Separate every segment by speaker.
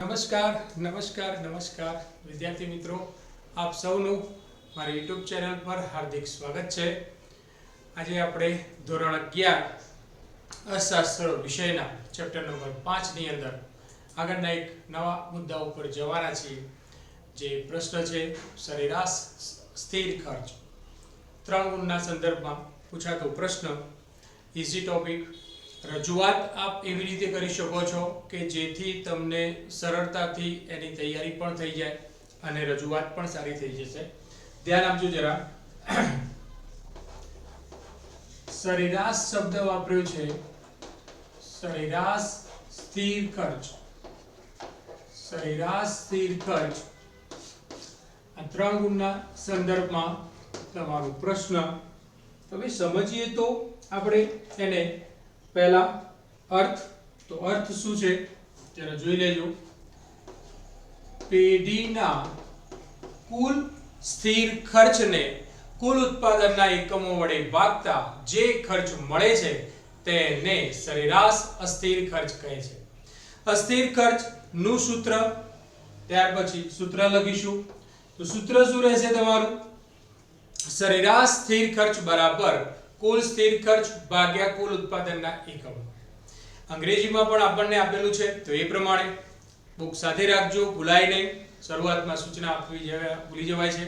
Speaker 1: નમસ્કાર નમસ્કાર નમસ્કાર. વિદ્યાર્થી મિત્રો, આપ સૌનું મારી યુટ્યુબ ચેનલ પર હાર્દિક સ્વાગત છે. આજે આપણે ધોરણ અગિયાર અર્થશાસ્ત્ર વિષયના ચેપ્ટર નંબર પાંચની અંદર આગળના એક નવા મુદ્દા ઉપર જવાના છીએ. જે પ્રશ્ન છે, સરેરાશ સ્થિર ખર્ચ. ત્રણ ગુણના સંદર્ભમાં પૂછાતો પ્રશ્ન ઇઝી ટોપિક રજૂઆત આપ એવી રીતે કરી શકો છો કે જેથી તમને સરળતાથી એની તૈયારી પણ થઈ જાય અને રજૂઆત પણ સારી થઈ જશે. ધ્યાન આપજો જરા. સરેરાશ શબ્દ વાપર્યો છે. સરેરાશ સ્થિર ખર્ચ. સરેરાશ સ્થિર ખર્ચ. આ ત્રણ ગુણના સંદર્ભમાં તમારો પ્રશ્ન. તમે સમજીએ તો આપણે એને પહેલા અર્થ, તો અર્થ શું છે? જરા જોઈ લેજો. પેઢીના કુલ સ્થિર ખર્ચને કુલ ઉત્પાદનના એકમો વડે ભાગતા જે ખર્ચ મળે છે, તેને સરેરાશ અસ્થિર ખર્ચ કહે છે. અસ્થિર ખર્ચનું સૂત્ર, ત્યાર પછી સૂત્ર લખીશું. તો સૂત્ર શું રહેશે તમારું? સરેરાશ સ્થિર ખર્ચ બરાબર કુલ સ્થિર ખર્ચ ભાગ્યા કુલ ઉત્પાદનના એકમો. અંગ્રેજીમાં પણ આપણને આપેલું છે, તો એ પ્રમાણે બુક સાથે રાખજો, ભૂલાય નહીં. શરૂઆતમાં સૂચના આપવી ભૂલી જવાય છે.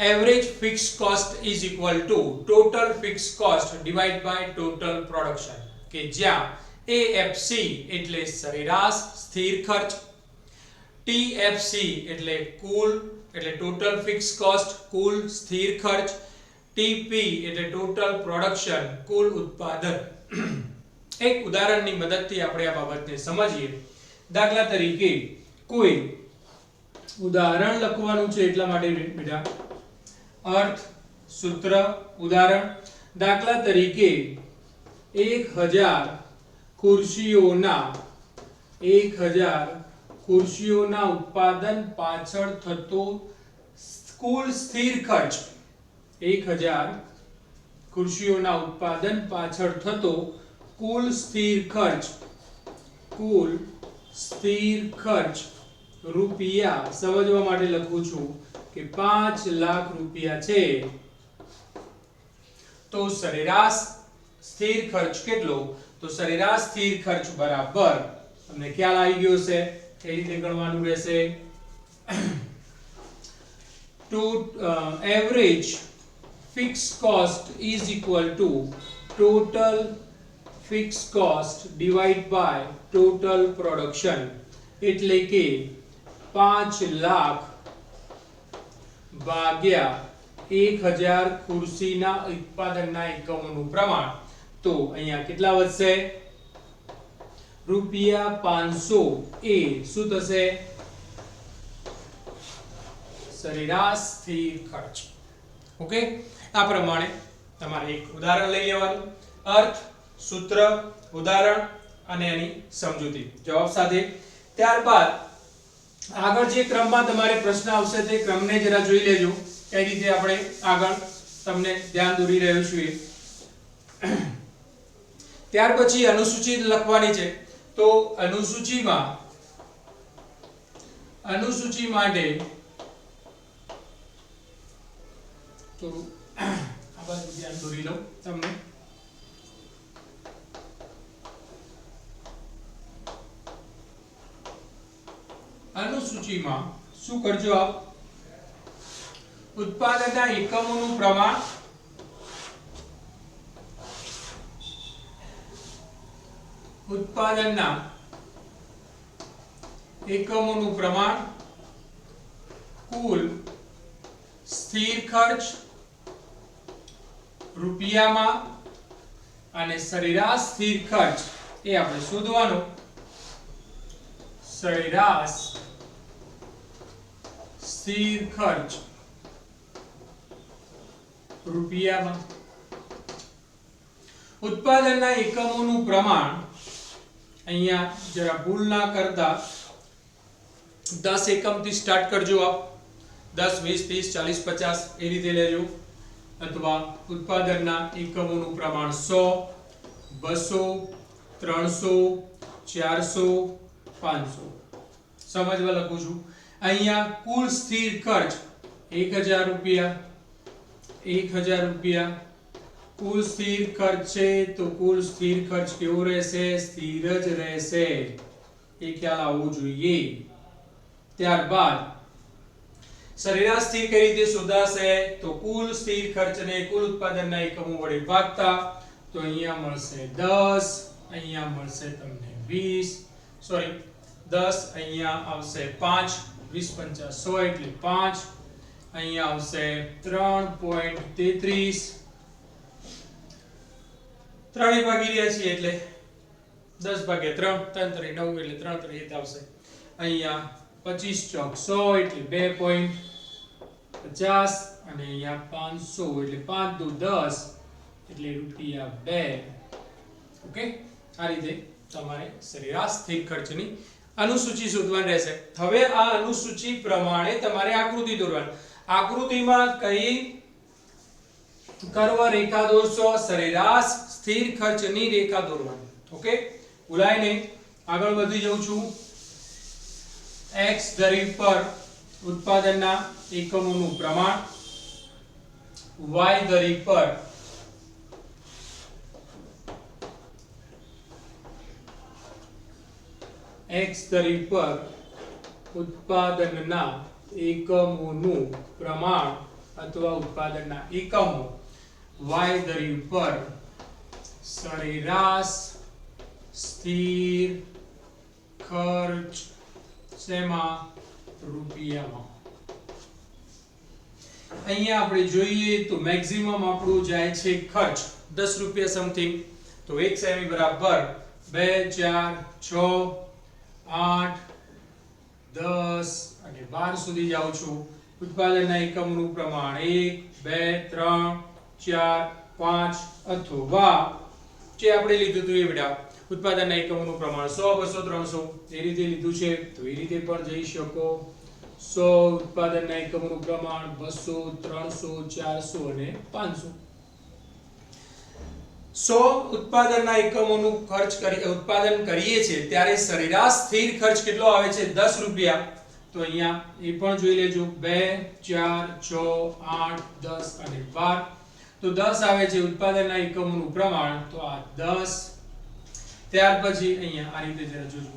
Speaker 1: Average fix cost is equal to total fix cost divide by total production કે જ્યાં એએફસી એટલે સરેરાશ સ્થિર ખર્ચ ટીએફસી એટલે કુલ એટલે ટોટલ ફિક્સ કોસ્ટ કુલ સ્થિર ખર્ચ TP એટલે ટોટલ પ્રોડક્શન કુલ ઉત્પાદન. એક ઉદાહરણની મદદથી આપણે આ બાબતને સમજીએ. દાખલા તરીકે કોઈ ઉદાહરણ લખવાનું છે એટલા માટે બેટા. અર્થ, સૂત્ર, ઉદાહરણ. દાખલા તરીકે એક હજાર ખુરશીઓના એક હજાર ખુરશીઓના ઉત્પાદન પાછળ થતો કુલ સ્થિર ખર્ચ. એક હજાર ખુરશીઓના ઉત્પાદન પાછળ થતો કુલ સ્થિર ખર્ચ, કુલ સ્થિર ખર્ચ રૂપિયા સમજવા માટે લખું છું કે પાંચ લાખ રૂપિયા છે. તો સરેરાશ સ્થિર ખર્ચ કેટલો? તો સરેરાશ સ્થિર ખર્ચ બરાબર, તમને ખ્યાલ આવી ગયો છે એ રીતે ગણવાનું રહેશે. To average fixed cost is equal to total fixed cost divided by total production. એટલે કે પાંચ લાખ ભાગ્યા એક હજાર ખુરશીના ઉત્પાદનના એકમોનું પ્રમાણ. તો અહીંયા કેટલા વધશે? રૂપિયા પાંચસો એ શું થશે? સરેરાશ સ્થિર ખર્ચ. ઓકે? આ પ્રમાણે તમારે એક ઉદાહરણ લઈ લેવાનું. અર્થ, સૂત્ર, ઉદાહરણ અને એની સમજૂતી. જવાબ સાથે. ત્યારબાદ, આગળ જે ક્રમમાં તમારે પ્રશ્ન આવશે તે ક્રમને જરા જોઈ લેજો. કઈ રીતે આપણે આગળ તમને ધ્યાન દોરી રહ્યું છું એ ત્યાર પછી અનુસૂચિ લખવાની છે. તો અનુસૂચિમાં, અનુસૂચિ માટે થોડું દોરી લઉં તમને. અનુસૂચિમાં શું કરજો આપ? ઉત્પાદનના એકમોનું પ્રમાણ. ઉત્પાદનના એકમોનું પ્રમાણ. કુલ સ્થિર ખર્ચ રૂપિયામાં અને સરેરાશ સ્થિર ખર્ચ એ આપણે શોધવાનો. સરેરાશ સ્થિર ખર્ચ રૂપિયામાં. ઉત્પાદનના એકમોનું પ્રમાણ અહીંયા જરા ભૂલ ના કરતા દસ એકમથી સ્ટાર્ટ કરજો આપ. દસ, વીસ, ત્રીસ, ચાલીસ, પચાસ એ રીતે લેજો. અથવા ઉત્પાદનના એકમોનું પ્રમાણ સો, બસો, ત્રણસો, ચારસો, પાંચસો. સમજવા લખું છું. અહીંયા કુલ સ્થિર ખર્ચ એક હજાર રૂપિયા, એક હજાર રૂપિયા. કુલ સ્થિર ખર્ચ છે તો કુલ સ્થિર ખર્ચ કેવો રહેશે? સ્થિર જ રહેશે. એ ખ્યાલ આવવો જોઈએ. ત્યારબાદ સરેરાશ સ્થિર કઈ રીતે શોધાશે તો કુલ સ્થિર ખર્ચને, કુલ ઉત્પાદનના એકમો વડે ભાગતા, તો અહીંયા મળશે 10 અહીંયા મળશે તમને 20 સોરી 10 અહીંયા આવશે 5 20 50 100 એટલે 5 અહીંયા આવશે 3.33 ત્રણે ભાગી રહ્યા છીએ એટલે 10 ભાગ્યા 3 3 તરી 9 એટલે 3 તરી હિત આવશે. અહીંયા 25 ચોક સો એટલે બે પોઈન્ટ પચાસ અને અહીંયા પાંચસો એટલે પાંચ દુ દસ એટલે રૂપિયા બે. ઓકે? આ રીતે તમારે સરેરાશ સ્થિર ખર્ચની અનુસૂચિ શોધવાની રહેશે. હવે આ અનુસૂચિ પ્રમાણે તમારે આકૃતિ દોરવાની. આકૃતિમાં કઈ કર્વ રેખા દોરશો, સરેરાશ સ્થિર ખર્ચની રેખા દોરવાની. ઓકે? ભૂલાય આગળ વધી જાઉં છું. X દરી પર ઉત્પાદનના એકમોનું પ્રમાણ. Y દરી પર x દરી પર ઉત્પાદનના એકમોનું પ્રમાણ અથવા ઉત્પાદનના એકમો. Y દરી પર સરેરાશ સ્થિર ખર્ચ શેમાં રૂપિયામાં. અહીંયા આપણે જોઈએ તો મેક્સિમમ આપણું જાય છે ખર્ચ 10 રૂપિયા સમથિંગ. તો 1 સેમી બરાબર 2 4 6 8 10 અને 12 સુધી જાઉં છું. ઉત્પાદનના એકમનું પ્રમાણ 1 2 3 4 5 અથવા જે આપણે લીધું હતું એ બેટા ઉત્પાદનના એકમોનું પ્રમાણ. સો બસો ત્રણસો એ રીતે લીધું છે. તો એ રીતે પણ જઈ શકો. સો ઉત્પાદનના એકમોનું પ્રમાણ બસો, ત્રણસો, ચારસો અને 500 સો ઉત્પાદનના એકમોનું ખર્ચ કરી ઉત્પાદન કરીએ છીએ ત્યારે સરેરાશ સ્થિર ખર્ચ કેટલો આવે છે? દસ રૂપિયા. તો અહીંયા એ પણ જોઈ લેજો. બે, ચાર, છ, આઠ, દસ અને બાર. તો દસ આવે છે ઉત્પાદનના એકમોનું પ્રમાણ. તો આ 10 ત્યાર પછી અહીંયા આ રીતે જરા જોજો,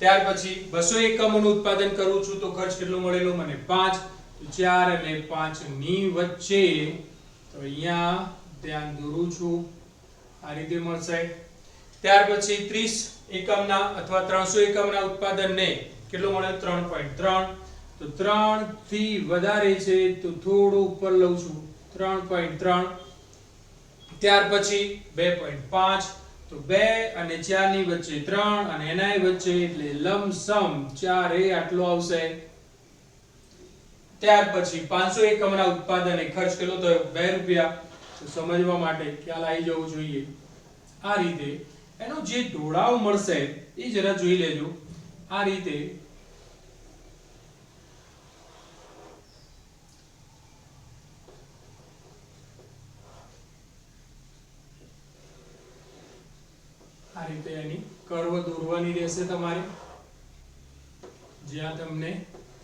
Speaker 1: ત્યાર પછી 200 એકમોનું ઉત્પાદન કરું છું, તો ખર્ચ કેટલો મળેલો મને? 5 તો 4 અને 5 ની વચ્ચે, તો અહીંયા ધ્યાન દોરું છું, આ રીતે મળશે. ત્યાર પછી 30 એકમના અથવા 300 એકમના ઉત્પાદનને કેટલો મળે? 3.3 તો 3 થી વધારે છે, તો થોડું ઉપર લઉં છું. 3.3 ત્યાર પછી 2.5 તો બે અને ચારની વચ્ચે ત્રણ અને એના વચ્ચે એટલે લમસમ ચાર એ આટલો આવશે. ત્યાર પછી પાંચસો એકમ ના ઉત્પાદને ખર્ચ કેટલો થયો? બે રૂપિયા. સમજવા માટે ખ્યાલ આવી જવો જોઈએ. આ રીતે એનો જે ઢોળાવ મળશે એ જરા જોઈ લેજો. આ રીતે આ રીતે એની કર્વ દોરવાની રહેશે તમારે. જ્યાં તમને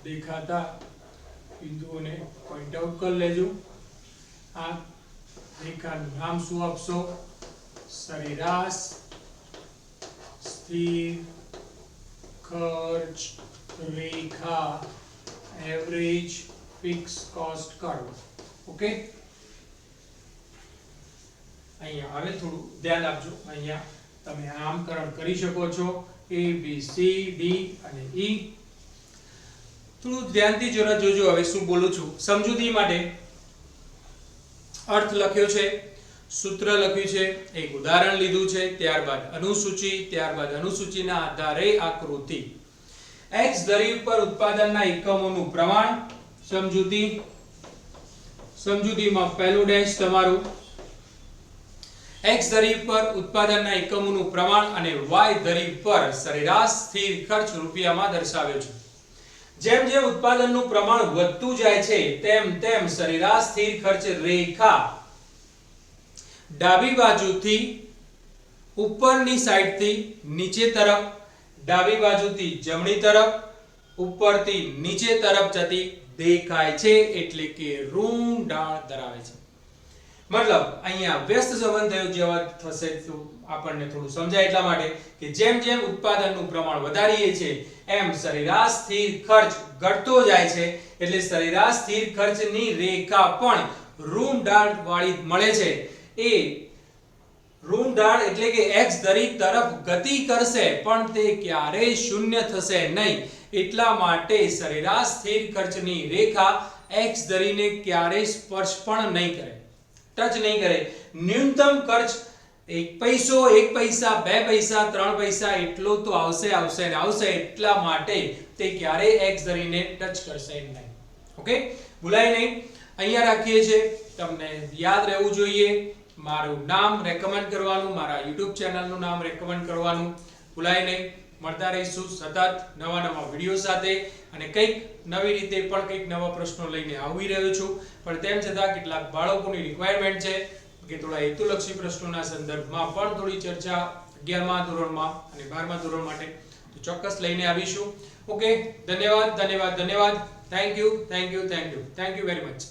Speaker 1: દેખાતા બિંદુઓને પોઈન્ટ આઉટ કરી લેજો. આ રેખાનું નામ શું આપશો? સરેરાશ, સ્થિર, ખર્ચ, રેખા average fix cost curve okay અહીંયા હવે થોડું ધ્યાન આપજો. અહીંયા તમે આમકરણ કરી શકો છો. એ બી સી ડી અને ઈ થોડું ધ્યાનથી જરા જોજો. હવે શું બોલું છું? સમજૂતી માટે અર્થ લખ્યો છે. સૂત્ર લખ્યું છે. એક ઉદાહરણ લીધું છે. ત્યારબાદ અનુસૂચિ, ત્યારબાદ અનુસૂચિના આધારે આકૃતિ. એક્સ દરી ઉપર ઉત્પાદનના એકમોનું પ્રમાણ, સમજૂતી. સમજૂતીમાં પહેલું ડેશ તમારું. X ધરી પર ઉત્પાદનના એકમોનું પ્રમાણ અને વાય ધરી પર સરેરાશ સ્થિર ખર્ચ રૂપિયામાં દર્શાવ્યો છે. જેમ જેમ ઉત્પાદનનું પ્રમાણ વધતું જાય છે, તેમ તેમ સરેરાશ સ્થિર ખર્ચ રેખા ડાબી બાજુથી ઉપરની સાઈડથી નીચે તરફ, ડાબી બાજુથી જમણી તરફ, ઉપરથી નીચે તરફ જતી દેખાય છે, એટલે કે રૂમ ડાળ ધરાવે છે. મતલબ, અહીંયા વ્યસ્ત સંબંધ થયો જેવા થશે આપણને થોડું સમજાય એટલા માટે કે જેમ જેમ ઉત્પાદનનું પ્રમાણ વધારીએ છીએ એમ સરેરાશ સ્થિર ખર્ચ ઘટતો જાય છે. એટલે સરેરાશ સ્થિર ખર્ચની રેખા પણ રૂમ ડાળ વાળી મળે છે. એ રૂમ ઢાળ એટલે કે x ધરી તરફ ગતિ કરશે, પણ તે ક્યારેય શૂન્ય થશે નહીં. એટલા માટે સરેરાશ સ્થિર ખર્ચની રેખા x ધરીને ક્યારેય સ્પર્શ પણ નહીં કરે. ટચ નહીં કરે. ન્યૂનતમ ખર્ચ એક પૈસો, એક પૈસા, બે પૈસા, ત્રણ પૈસા, એટલો તો આવશે આવશે ને આવશે એટલા માટે તે ક્યારેય એક્સ ધરીને ટચ કરશે નહીં. ઓકે ભૂલાય નહીં. અહીંયા રાખીએ છીએ. તમને યાદ રહેવું જોઈએ. મારું નામ રેકમેન્ડ કરવાનું, મારા યુટ્યુબ ચેનલનું નામ રેકમેન્ડ કરવાનું. ભૂલાય નહીં. મળતા રહીશું સતત નવા નવા વીડિયો સાથે અને કંઈક નવી રીતે પણ કંઈક નવા પ્રશ્નો લઈને આવી રહ્યો છું. પણ તેમ છતાં કેટલાક બાળકોની રિક્વાયરમેન્ટ છે કે થોડા હેતુલક્ષી પ્રશ્નોના સંદર્ભમાં પણ થોડી ચર્ચા અગિયારમા ધોરણમાં અને બારમા ધોરણ માટે તો ચોક્કસ લઈને આવીશું. ઓકે, ધન્યવાદ ધન્યવાદ ધન્યવાદ. Thank you thank you thank you thank you very much